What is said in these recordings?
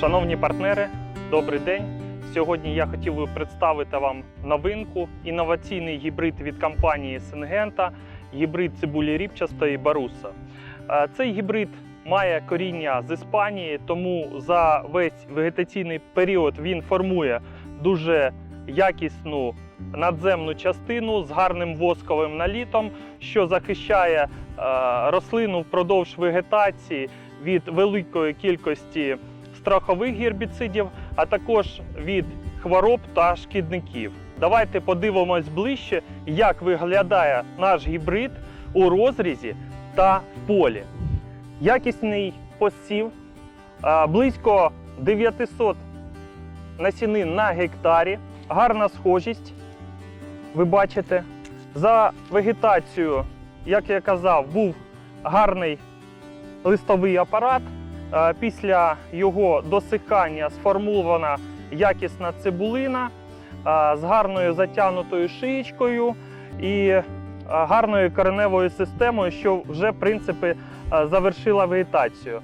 Шановні партнери, добрий день. Сьогодні я хотів би представити вам новинку інноваційний гібрид від компанії Сингента, гібрид цибулі ріпчастої Баруса. Е, Цей гібрид має коріння з Іспанії, тому за весь вегетаційний період він формує дуже якісну надземну частину з гарним восковим налітом, що захищає е, рослину впродовж вегетації від великої кількості страхових гербіцидів, а також від хвороб та шкідників. Давайте подивимось ближче, як виглядає наш гібрид у розрізі та в полі. Якісний посів, близько 900 насінин на гектарі, гарна схожість. Ви бачите, за вегетацією, як я казав, був гарний листовий апарат. Е, Після його досихання сформована якісна цибулина е, з гарною затягнутою шиєчкою і е, гарною кореневою системою, що вже в принципі завершила вегетацію.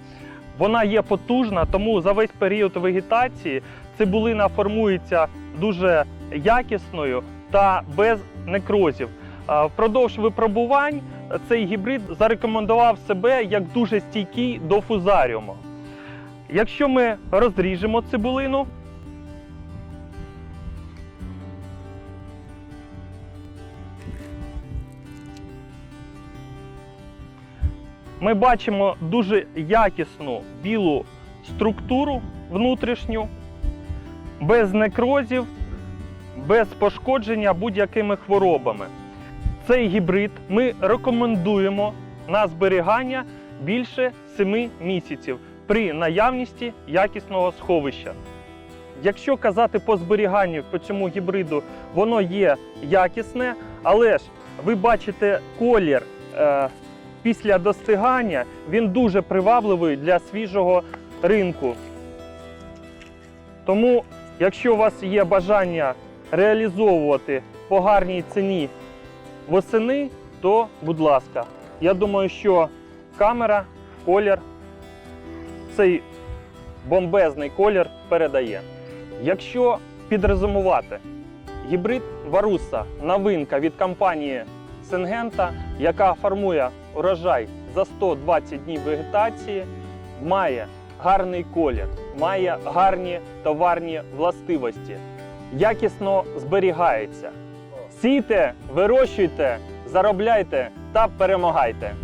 Вона є потужна, тому за весь період вегетації цибулина формується дуже якісною та без некрозів. Впродовж випробувань цей гібрид зарекомендував себе як дуже стійкий до фузаріуму. Якщо ми розріжемо цибулину, ми бачимо дуже якісну білу структуру внутрішню, без некрозів, без пошкодження будь-якими хворобами. Цей гібрид ми рекомендуємо на зберігання більше 7 місяців при наявності якісного сховища. Якщо казати по зберіганню по цьому гібриду, воно є якісне, але ж ви бачите колір е, після достигання, він дуже привабливий для свіжого ринку. Тому, якщо у вас є бажання реалізовувати по гарній ціні восени, то будь ласка. Я думаю, що камера, колір, цей бомбезний колір передає. Якщо підрезумувати, гібрид Варуса новинка від компанії Сингента, яка формує урожай за 120 днів вегетації, має гарний колір, має гарні товарні властивості, якісно зберігається. Сійте, вирощуйте, заробляйте та перемагайте.